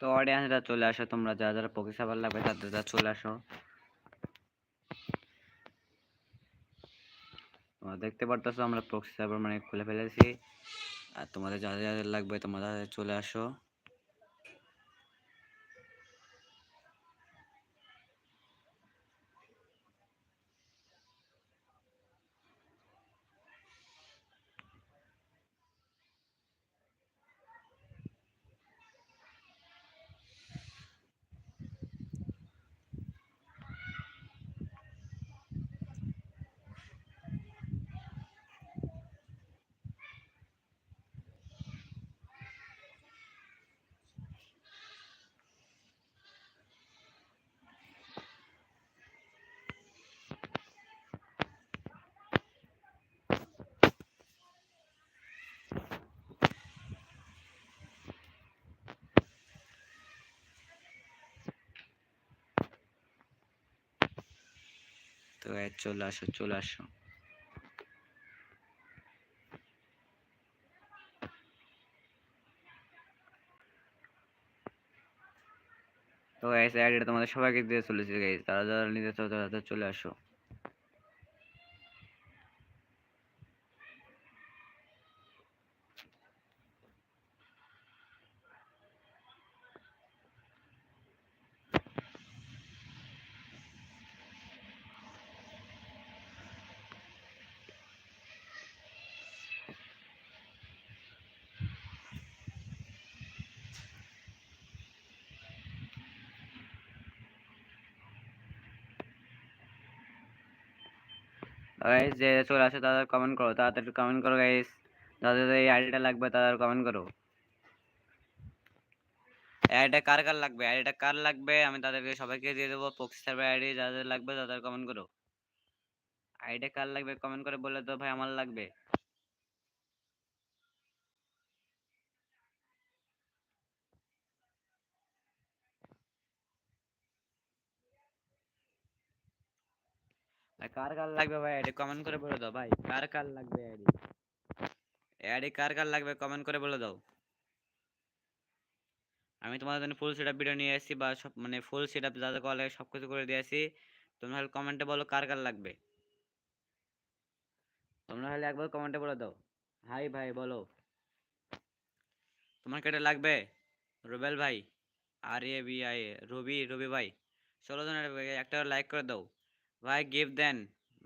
তো অডিয়েন্সরা চলে আসো, তোমরা যারা যারা পকি সাবার লাগবে তাদের যারা চলে আসো। দেখতে পারতেছো আমরা প্রক্সি সার্ভার মানে খুলে ফেলেছি। আর তোমাদের যাদের যাদের লাগবে তোমরা চলে আসো। তো চলে আসো চলে আসো। তো গাইস আইডিটা তোমাদের সবাইকে দিয়ে চলেছে গাইস তারা যারা নিতে চাও, তারা চলে আসো। গাইস যে চলে আসো তাদের কমেন্ট করো। তাড়াতাড়ি কমেন্ট করো গাইস যাদের এই আইডিটা লাগবে, তাদের কমেন্ট করো। আইডিটা কার কার লাগবে? আইডিটা কার লাগবে? আমি তাদেরকে সবাইকে দিয়ে দেবো। পক্সি সার্ভার আইডি যাদের লাগবে, তাদের কমেন্ট করো। আইডিটা কার লাগবে? কমেন্ট করে বলে তো ভাই, আমার লাগবে। কার কার লাগবে ভাই? আইডি কমেন্ট করে বলে দাও ভাই। কার কার লাগবে আইডি আইডি কার কার লাগবে কমেন্ট করে বলে দাও। আমি তোমাদের জন্য ফুল সেটআপ ভিডিও নিয়ে আসছি বা সব মানে ফুল সেটআপ যা যা করা লাগে সব কিছু করে দিয়ে আসি তোমরা হলে কমেন্টে বলো কার কার লাগবে। তোমরা হলে একবার কমেন্টে বলে দাও। হাই ভাই, বলো। তোমার কেটে লাগবে? রুবেল ভাই। আর এ বি আই রবি রবি ভাই। ষোলো জনের একটা লাইক করে দাও। ভাই গিফট দেন।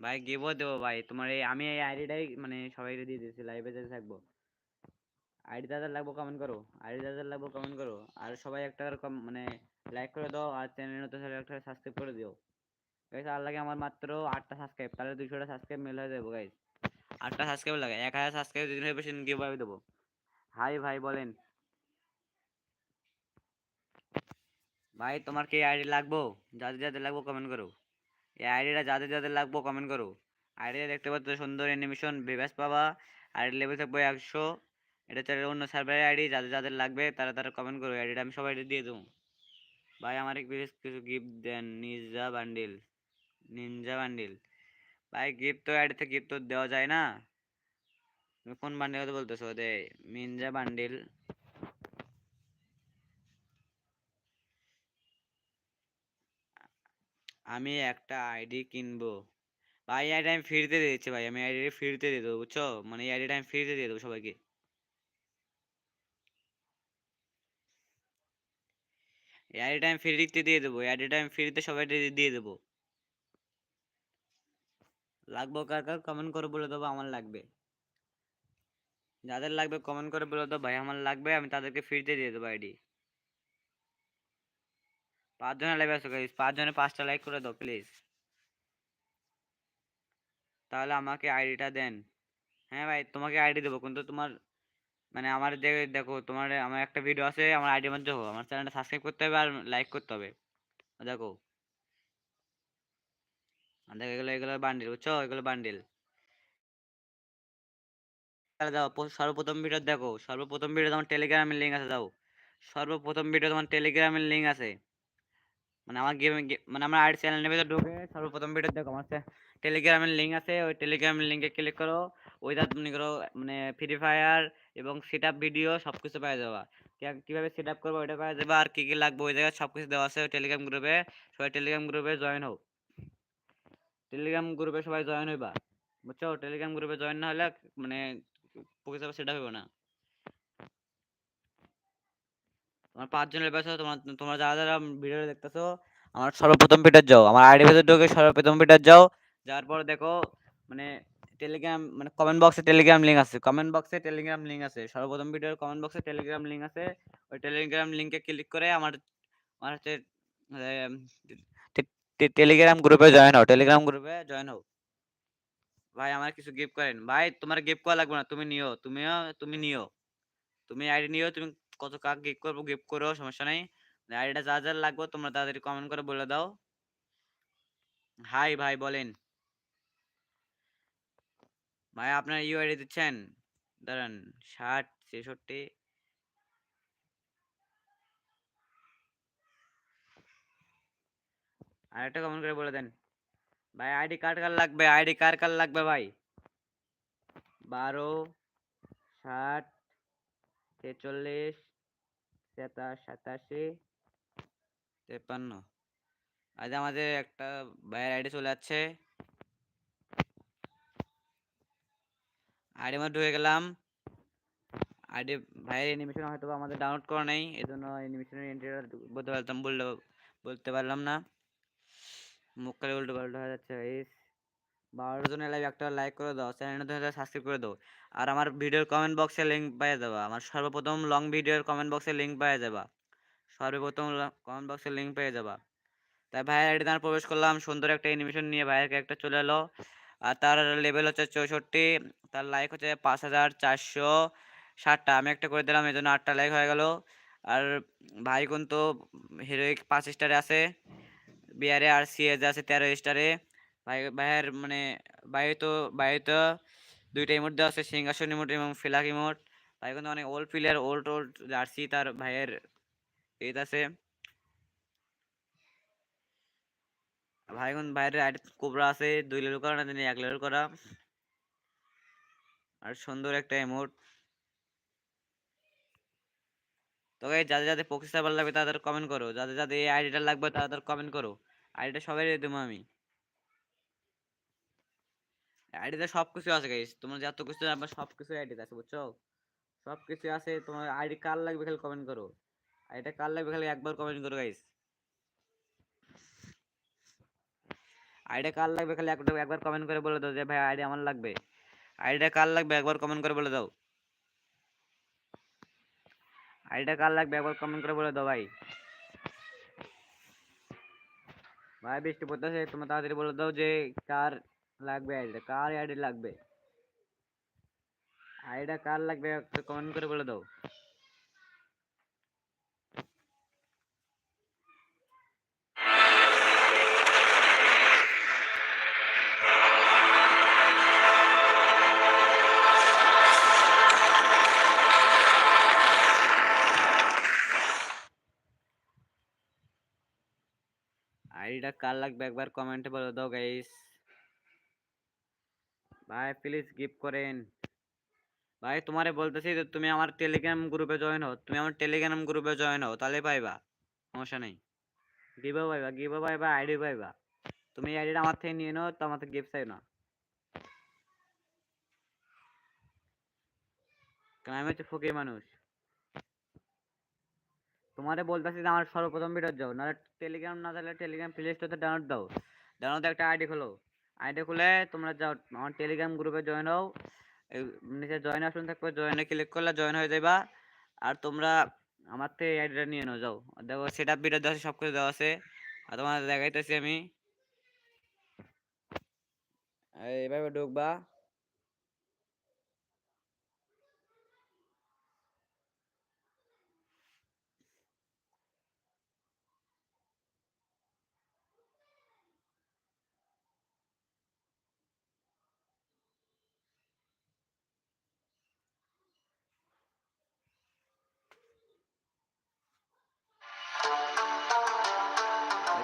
ভাই গিফটও দেবো ভাই। তোমার এই, আমি এই আইডিটাই মানে সবাইকে দিয়ে দিয়েছি লাইভে যেতে থাকব। আইডি দাদার লাগবো কমেন্ট করো। আইডি দাদার লাগবো কমেন্ট করো। আর সবাই একটা কম মানে লাইক করে দাও আর চ্যানেল নতুন হলে একটা সাবস্ক্রাইব করে দিও। গাইস আর লাগে আমার মাত্র আটটা সাবস্ক্রাইব তাহলে দুশোটা সাবস্ক্রাইব মেল হয়ে যাব গাইস আটটা সাবস্ক্রাইব লাগে। এক হাজার সাবস্ক্রাইব যদি হয়ে বেশি গিভ আওয়ে দেবো। হাই ভাই, বলেন। ভাই, তোমার কি আইডি লাগবো? যাদের যাদের লাগবো কমেন্ট করো। এই আইডিটা যাদের যাদের লাগবো কমেন্ট করো। আইডিটা দেখতে পাচ্ছ সুন্দর অ্যানিমেশন বেবাস পাবা আইডি লেভেল থাকবে একশো। এটা হচ্ছে অন্য সার্ভারের আইডি, যাদের যাদের লাগবে তারা তারা কমেন্ট করো আইডিটা আমি সবাই দিয়ে দেবো। ভাই, আমার কিছু কিছু গিফট দেন নিনজা বান্ডিল নিনজা বান্ডিল ভাই গিফট তো আইডিতে গিফট তো দেওয়া যায় না। তুমি কোন বান্ডিল কথা বলতেছো? দে নিনজা বান্ডিল আমি একটা আইডি কিনবো। ভাই আইডি আমি ফ্রিতে দিয়ে দিচ্ছি ভাই, আমি আইডি ফ্রিতে দিয়ে দেবো, বুঝছ? মানে এই আইডিটা আমি ফ্রিতে দিয়ে দেবো সবাইকে। এই আইডিটা আমি ফ্রিতে দিয়ে দেবো, এই আইডিটা আমি ফ্রিতে সবাই দিয়ে দেবো। লাগবো কার কার? কমেন্ট করে বলে দেবো, আমার লাগবে। যাদের লাগবে কমেন্ট করে বলে দাও ভাই, আমার লাগবে, আমি তাদেরকে ফ্রিতে দিয়ে দেবো আইডি। পাঁচজনের লাইভে আসো গাইস পাঁচজনে পাঁচটা লাইক করে দাও প্লিজ তাহলে আমাকে আইডিটা দেন। হ্যাঁ ভাই, তোমাকে আইডি দেবো, কিন্তু তোমার মানে আমার যে, দেখো, তোমার, আমার একটা ভিডিও আছে, আমার আইডির মধ্যে দেখো আমার চ্যানেলটা সাবস্ক্রাইব করতে হবে আর লাইক করতে হবে। দেখো। দেখো, এগুলো এগুলো বান্ডিল বুঝছ? এগুলো বান্ডিল দাও সর্বপ্রথম ভিডিও দেখো, সর্বপ্রথম ভিডিও তোমার টেলিগ্রামের লিঙ্ক আছে, দাও। সর্বপ্রথম ভিডিও তোমার টেলিগ্রামের লিঙ্ক আছে। মানে আমার গেম মানে আমার আইডি চ্যানেলের ভিতরে ঢুকে সর্বপ্রথম ভিডিও দেখো, আমার টেলিগ্রামের লিঙ্ক আছে, ওই টেলিগ্রামের লিঙ্কে ক্লিক করো ওইটা তুমি করো মানে ফ্রি ফায়ার এবং সেট আপ ভিডিও সব কিছু পাই যাবা কীভাবে সেট আপ করব ওইটা করা যাবে, আর কি কি লাগবে ওই জায়গায় সব কিছু দেওয়া আছে ওই টেলিগ্রাম গ্রুপে সবাই টেলিগ্রাম গ্রুপে জয়েন হও টেলিগ্রাম গ্রুপে সবাই জয়েন হইবা, বুঝছ? টেলিগ্রাম গ্রুপে জয়েন না হলে মানে সেটা হইব না। তোমার পাঁচজনের ব্যাপারে তোমার, তোমরা যারা যারা ভিডিও দেখতেছো, আমার সর্বপ্রথম পেটার যাও। আমার আইডি ভিতরে ঢুকে সর্বপ্রথম পেটার যাও। যাওয়ার পর দেখো মানে টেলিগ্রাম মানে কমেন্ট বক্সে টেলিগ্রাম লিঙ্ক আছে। কমেন্ট বক্সে টেলিগ্রাম লিঙ্ক আছে। সর্বপ্রথম ভিডিওর কমেন্ট বক্সে টেলিগ্রাম লিঙ্ক আছে। ওই টেলিগ্রাম লিঙ্কে ক্লিক করে আমার আমার হচ্ছে টেলিগ্রাম গ্রুপে জয়েন হও। টেলিগ্রাম গ্রুপে জয়েন হও। ভাই, আমার কিছু গিফট করেন। ভাই, তোমার গিফট করা লাগবে না। তুমি নিও। তুমিও, তুমি নিও। তুমি আইডি নিও, তুমি কত কাক গিফট করব গিফট করো সমস্যা নাই। আইডিটা যা যা লাগবে তোমরা তাড়াতাড়ি কমেন্ট করে বলে দাও। হাই ভাই বলেন। ভাই আপনার ইউ আইডি দিচ্ছেন? দাঁড়ান, ষাট, ছেষট্টি। আরেকটা কমেন্ট করে বলে দেন। ভাই আইডি কার্ড কার লাগবে? আইডি কার্ড কার লাগবে ভাই? বারো, ষাট, ছেচল্লিশ সাতাশ সাতাশি। তেপান্ন আজ আমাদের একটা ভাইয়ের আইডি চলে যাচ্ছে। আইডি মধ্যে ঢুকে গেলাম। আইডি ভাইয়ের অ্যানিমেশন হয়তো আমাদের ডাউনলোড করা নেই এই জন্য অ্যানিমেশনের এন্ট্রিটা বলতে পারতাম বললে বলতে পারলাম না। মুখ খালি উল্টো পাল্টা হয়ে যাচ্ছে বারো জনের লাইভ একটা লাইক করে দাও চ্যানেলটা সাবস্ক্রাইব করে দাও। আর আমার ভিডিওর কমেন্ট বক্সে লিঙ্ক পেয়ে যাবা। আমার সর্বপ্রথম লং ভিডিওর কমেন্ট বক্সে লিঙ্ক পেয়ে যাবা। সর্বপ্রথম কমেন্ট বক্সে লিঙ্ক পেয়ে যাবা। তাই ভাইয়ের আইডি তার প্রবেশ করলাম, সুন্দর একটা অ্যানিমেশন নিয়ে ভাইয়ের ক্যারেক্টার চলে এলো। আর তার লেভেল হচ্ছে চৌষট্টি, তার লাইক হচ্ছে পাঁচ হাজার চারশো ষাটটা। আমি একটা করে দিলাম এই জন্য আটটা লাইক হয়ে গেল। আর ভাই কিন্তু হিরোইক পাঁচ স্টারে আছে বিয়ারে আর সিএজে আছে তেরো স্টারে ভাইয়ের মানে ভাই তো ভাই তো দুইটা ইমোট দেওয়া আছে, সিংহাসন ইমোট এবং ফিলাক ইমোট ভাই কিন্তু অনেক old player old old jersey তার ভাইয়ের এইট আছে। ভাই, এখন বাইরে আইডি কোবরা আছে, দুই লেভেল করা, না জানি এক লেভেল করা। আর সুন্দর একটা ইমোট তো যাদের যাদের পক্ষে সার্ভার লাগবে তাদের কমেন্ট করো। যাদের যাদের এই আইডিটা লাগবে তাদের কমেন্ট করো। আইডিটা সবাই দেবো আমি। আইডিতে সব কিছু আছে গাইস তোমার যত কিছু আমার সব কিছু আইডিতে আছে, বুঝছ? সব কিছু আছে, তোমার আইডি কার লাগবে খালি কমেন্ট করো। আইডিটা কার লাগবে খালি একবার কমেন্ট করো গাইস আইডিটা কার লাগবে খালি একবার কমেন্ট করে বলে দাও যে, ভাই আইডি আমার লাগবে। আইডিটা কার লাগবে একবার কমেন্ট করে বলে দাও। আইডিটা কার লাগবে একবার কমেন্ট করে বলে দাও, ভাই। ভাই, বৃষ্টি পড়তেছে, তোমরা তাড়াতাড়ি বলে দাও যে, কার লাগবে, আইডিটা কার আইডি লাগবে? আইডিটা কার লাগবে একটা কমেন্ট করে বলে দাও। আইডিটা কার লাগবে একবার কমেন্টে বলে দাও গাইস ভাই প্লিজ গিফট করেন। ভাই, তোমারে বলতেছি যে, তুমি আমার টেলিগ্রাম গ্রুপে জয়েন হও। তুমি আমার টেলিগ্রাম গ্রুপে জয়েন হও, তাহলে পাইবা। সমস্যা নেই। গিভও পাইবা গিভও পাইবা আইডি পাইবা। তুমি আইডিটা আমার থেকে নিয়ে নাও, তো আমার থেকে গিফট চাই না কারণ আমি হচ্ছে ফকির মানুষ। তোমারে বলতেছি যে, আমার সর্বপ্রথম ভিডিও যাও নাহলে টেলিগ্রাম না থাকলে টেলিগ্রাম প্লে স্টোরে ডাউনলোড দাও। ডাউনলোড একটা আইডি খোলো। আইডি খুলে তোমরা যাও, আমার টেলিগ্রাম গ্রুপে জয়েন হও। নিচে জয়েন অপশন থাকবে জয়েনে ক্লিক করলে জয়েন হয়ে যাবা আর তোমরা আমার থেকে আইডিটা নিয়ে নাও, যাও। দেখো সেট আপ ভিডিও দেওয়া আছে সব কিছু দেওয়া আছে। আর তোমার দেখাইতেছি আমি। এইভাবে ঢুকবা।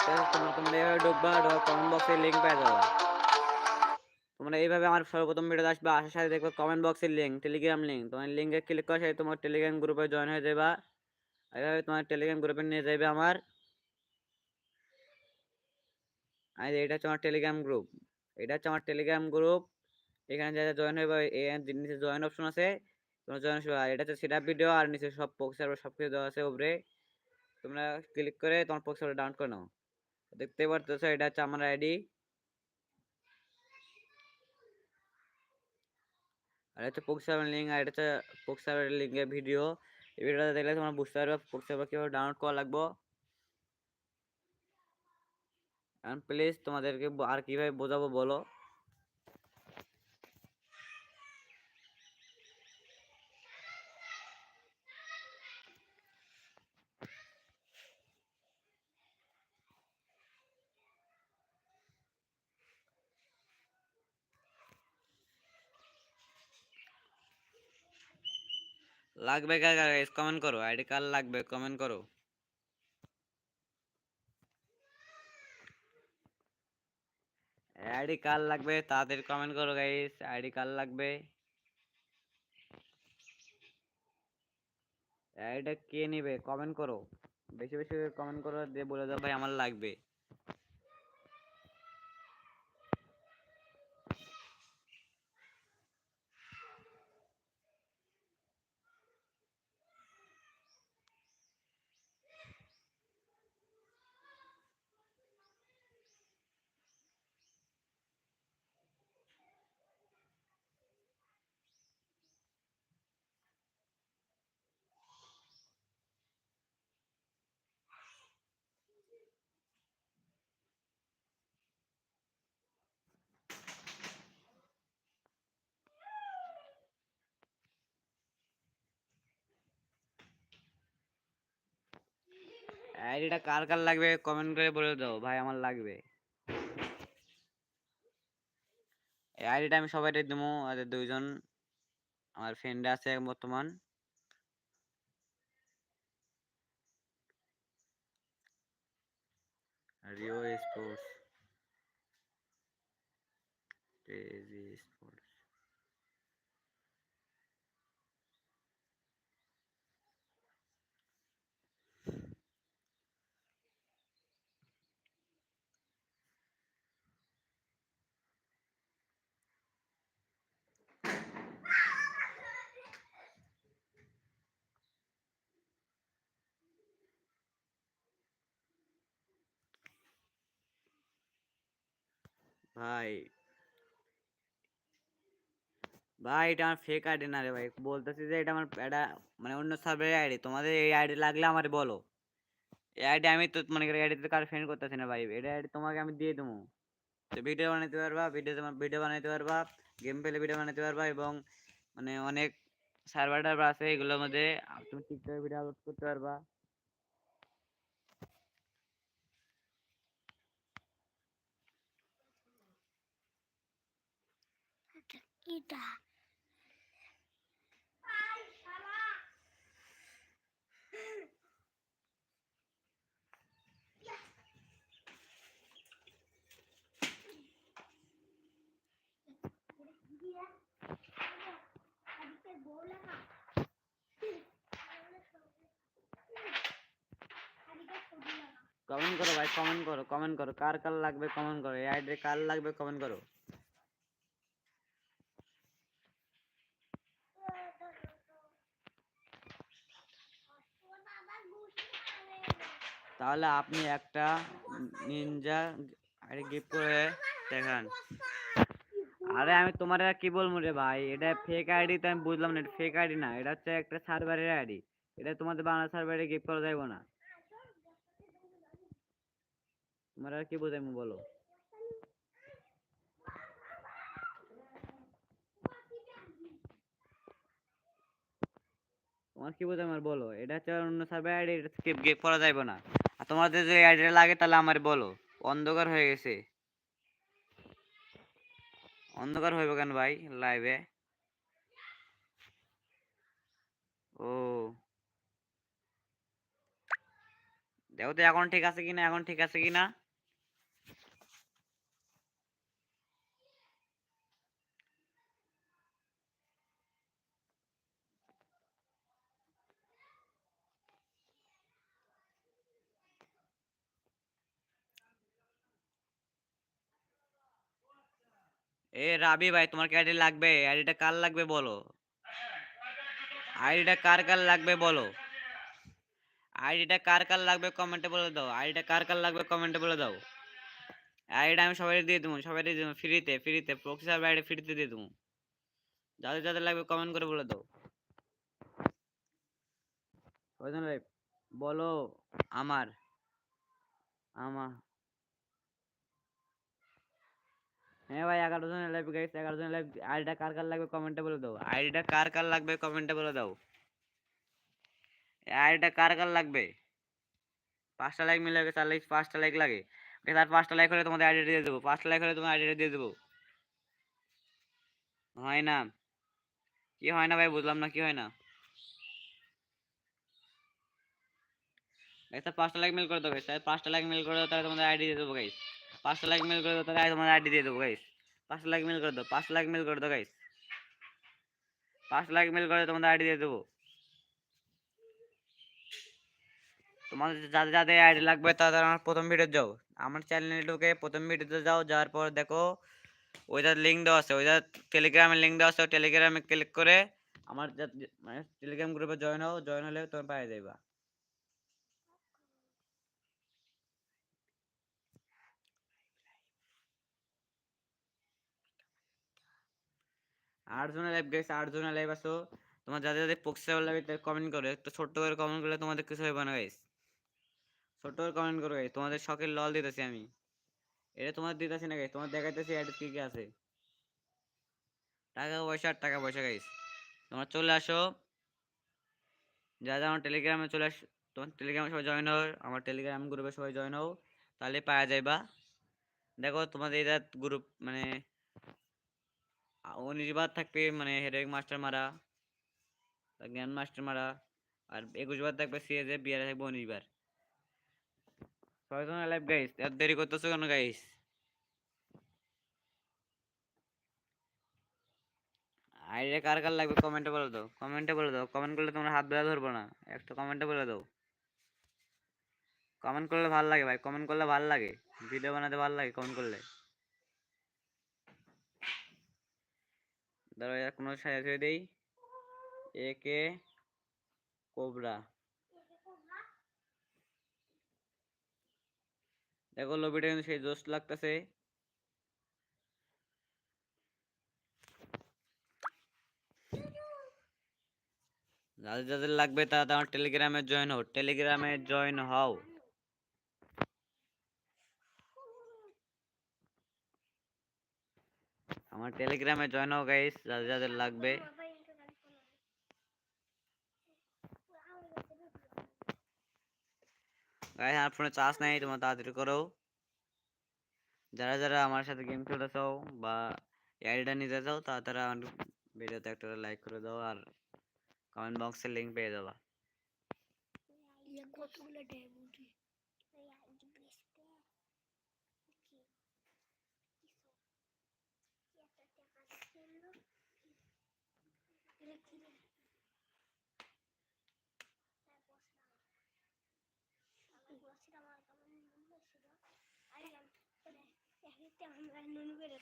এটা তোমার তোমরা এইভাবে ঢুকবা ঢোকার কমেন্ট বক্সে লিঙ্ক পেয়ে যাবা। তোমরা এইভাবে আমার সর্বপ্রথম ভিডিও আসবে, আসার সাথে দেখবে কমেন্ট বক্সের লিঙ্ক টেলিগ্রাম লিঙ্ক তোমার লিঙ্কে ক্লিক করার সাথে তোমার টেলিগ্রাম গ্রুপে জয়েন হয়ে যাবা। এইভাবে তোমার টেলিগ্রাম গ্রুপে নিয়ে যাবে আমার। আর এটা হচ্ছে আমার টেলিগ্রাম গ্রুপ এটা হচ্ছে আমার টেলিগ্রাম গ্রুপ এখানে যারা জয়েন হয়ে নিচে জয়েন অপশন আছে, তোমরা জয়েন আর এটা হচ্ছে সেটআপ ভিডিও আর নিচে সব পোক্সার সব কিছু দেওয়া আছে উপরে। তোমরা ক্লিক করে তোমার পোক্সার ডাউনলোড করে নাও। দেখতে পারতেছো, এটা হচ্ছে আমার আইডি। আর হচ্ছে পোক্সার লিঙ্ক আর এটা হচ্ছে পোক্সার লিঙ্কের ভিডিও এই ভিডিওটা দেখলে তোমরা বুঝতে পারবে পোক্সার কীভাবে ডাউনলোড করা লাগবো। প্লিজ তোমাদেরকে আর কীভাবে বোঝাবো বলো। লাগবে কার গাইস কমেন্ট করো। আইডি কার্ড লাগবে কমেন্ট করো। আইডি কার্ড লাগবে, তাদের কমেন্ট করো গাইস আইডি কার্ড লাগবে। আইডিটা কে নেবে? কমেন্ট করো। বেশি বেশি কমেন্ট করো, দিয়ে বলে দাও ভাই আমার লাগবে। আইডিটা কার কার লাগবে কমেন্ট করে বলে দাও, ভাই আমার লাগবে। এই আইডিটা আমি সবাই দেবো আর দুইজন। আমার ফ্রেন্ড আছে বর্তমান। রিও স্পোর্টস ক্রেজি স্পোর্টস ভাই। ভাই, এটা আমার ফেক আইডি না রে ভাই। বলতেছি যে এটা আমার এটা মানে অন্য সার্ভারের আইডি তোমাদের এই আইডি লাগলে আমার বলো। এই আইডি আমি তো মনে আইডিতে কার ফ্রেন্ড করতেছি না ভাই। এটা আইডি তোমাকে আমি দিয়ে দেবো। তো ভিডিও বানাতে পারবা ভিডিও ভিডিও বানাতে পারবা গেম পেলে ভিডিও বানাতে পারবা এবং মানে অনেক সার্ভার টার্ভার আছে, এগুলোর মধ্যে তুমি টিকটকে ভিডিও আপলোড করতে পারবা। কিটা কমেন্ট করো ভাই কমেন্ট করো কমেন্ট করো। কার কার লাগবে কমেন্ট করো? এই আইডি কার লাগবে কমেন্ট করো? তাহলে আপনি একটা নিনজা আরে গিফট করে দেখান। আরে আমি তোমার কি বলব রে ভাই? এটা ফেক আইডি তো আমি বুঝলাম না, এটা ফেক আইডি না, এটা হচ্ছে একটা সার্ভারের আইডি এটা তোমাদের বাংলা সার্ভারে গিফট করা যাবে না। তোমার কি বোঝাইমু বলো? তোমার কি বোঝাই আমার বলো? এটা হচ্ছে অন্য সার্ভার আইডি এটা গিফট করা যাবে না। আর তোমাদের যদি আইডিটা লাগে তাহলে আমার বলো। অন্ধকার হয়ে গেছে। অন্ধকার হইব কেন ভাই লাইভে ও। দেখো তো এখন ঠিক আছে কিনা, এখন ঠিক আছে কিনা? এ রাবি ভাই, তোমার কি আইডি লাগবে? আইডিটা কার লাগবে বলো? আইডিটা কার কার লাগবে বলো? আইডিটা কার কার লাগবে কমেন্টে বলে দাও। আইডিটা কার কার লাগবে কমেন্টে বলে দাও। আইডিটা আমি সবাই দিয়ে দেবো, সবাই দিয়ে দেবো ফ্রিতে ফ্রিতে প্রক্সি সার্ভার আইডি ফ্রিতে দিয়ে দেবো। যাদের যাদের লাগবে কমেন্ট করে বলে দাও। ভাই, বলো আমার আমার হ্যাঁ ভাই, এগারো জন লাইভ গাইস এগারো জন লাইভ আইডিটা কার কার লাগবে কমেন্টে বলে দাও। আইডিটা কার কার লাগবে কমেন্টে বলে দাও। আইডিটা কার কার লাগবে? পাঁচটা লাইক মিলে গেছে তাহলে পাঁচটা লাইক লাগে। তার পাঁচটা লাইক হলে তোমাদের আইডিটা দিয়ে দেবো। পাঁচটা লাইক হলে তোমার আইডিটা দিয়ে দেবো। হয় না। কি হয় না ভাই, বুঝলাম না, কি হয় না? একটা পাঁচটা লাইক মেল করে দেবো গাইস পাঁচটা লাইক মেল করে দাও, তাহলে তোমাদের আইডি দিয়ে দেবো গাইস পাঁচটা লাইক মেল করে দাও, তাহলে তোমাদের আইডি দিয়ে দেবো গাইস পাঁচটা লাইক মেল করে দাও পাঁচটা লাইক মেল করে দাও গাইস পাঁচটা লাইক মেল করে তোমাদের আইডি দিয়ে দেবো। তোমাদের যাদের যাদের আইডি লাগবে তাদের আমার প্রথম ভিডিও যাও। আমার চ্যানেলে ঢুকে প্রথম ভিডিওতে যাও, যাওয়ার পর দেখো ওইটার লিঙ্ক দেওয়া আছে ওইটার টেলিগ্রামের লিঙ্ক দেওয়া আছে টেলিগ্রামে ক্লিক করে আমার মানে টেলিগ্রাম গ্রুপে জয়েন হও জয়েন হলে তুমি পাই যাইবা। আট জনের লাইভ গেছে আট জনের লাইভ আসো তোমার যাদের যাদের পক্সেবল লাগে, তাদের কমেন্ট করো। একটু ছোট্ট করে কমেন্ট করলে তোমাদের কিছু হবে না গাইস ছোট্ট করে কমেন্ট করো গাইস তোমাদের শখের লল দিতেছি আমি। এটা তোমার দিতেছি না গাইস তোমার দেখাইতেছি অ্যাড কি কি আছে। টাকা পয়সা টাকা পয়সা গাইস তোমরা চলে আসো। যা যা আমার টেলিগ্রামে চলে আস, তোমার টেলিগ্রামে সবাই জয়েন হও, আমার টেলিগ্রাম গ্রুপে সবাই জয়েন হও। তাহলে পাওয়া যাইবা। দেখো, তোমাদের এটা গ্রুপ মানে উনিশ বার থাকবে মানে হেডেক মাস্টার মারা জ্ঞান মাস্টার মারা, আর একুশ বার থাকবে সিএজে বিয়ারে থাকবে উনিশ ছয়জন লাইভ গাইস এত দেরি করতেছো কেন গাইস আইডিয়া কার কার লাগবে কমেন্টে বলে দাও কমেন্টে বলে দাও কমেন্ট করলে তোমরা হাত বেলা ধরবো না, একটা কমেন্টে বলে দাও। কমেন্ট করলে ভালো লাগে ভাই কমেন্ট করলে ভালো লাগে ভিডিও বানাতে ভালো লাগে কমেন্ট করলে। ধরো কোনো সাজা ছেড়ে দেই। একে কোবরা। দেখো লবিটা কিন্তু সেই জোশ লাগতেছে। যাদের যাদের লাগবে তারা আমার টেলিগ্রামে জয়েন হও টেলিগ্রামে জয়েন হও। আমার টেলিগ্রামে জয়েন হও গাইস যাদের যাদের লাগবে। গাইস আমার ফোনে চার্জ নাই, তোমরা তাড়াতাড়ি করো। যারা যারা আমার সাথে গেম খেলতে চাও বা আইডিটা নিতে চাও, তারা তারা ভিডিওতে একটা লাইক করে দাও আর কমেন্ট বক্সে লিংক পেয়ে যাবা। কতগুলো নুন করে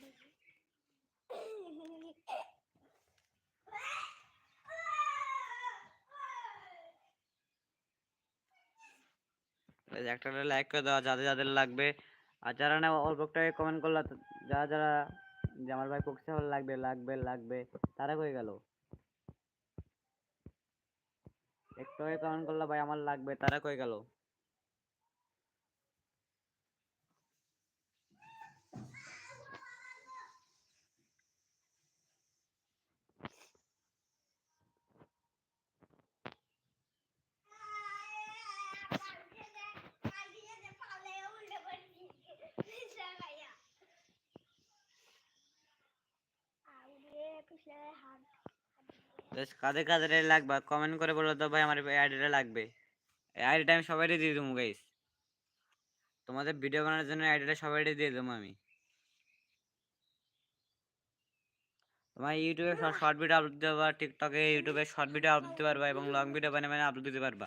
একটা লাইক করে দাও, যাদের যাদের লাগবে। আর যারা না অল্প একটা কমেন্ট করল যারা যারা যে আমার ভাই পক্ষে লাগবে লাগবে লাগবে, তারা কই গেল? একটু আগে কমেন্ট করল ভাই আমার লাগবে তারা কই গেল? কাদের কাদের লাগবে? কমেন্ট করে বলো তো ভাই আমার আইডিটা লাগবে। এই আইডিটা আমি সবাইকে দিয়ে দেবো গাইস তোমাদের ভিডিও বানানোর জন্য আইডিটা সবাইকে দিয়ে দেবো আমি। তোমার ইউটিউবে শর্ট ভিডিও আপলোড দিতে পারবা টিকটকে ইউটিউবে শর্ট ভিডিও আপলোড দিতে পারবা এবং লং ভিডিও বানিয়ে বানিয়ে আপলোড দিতে পারবা।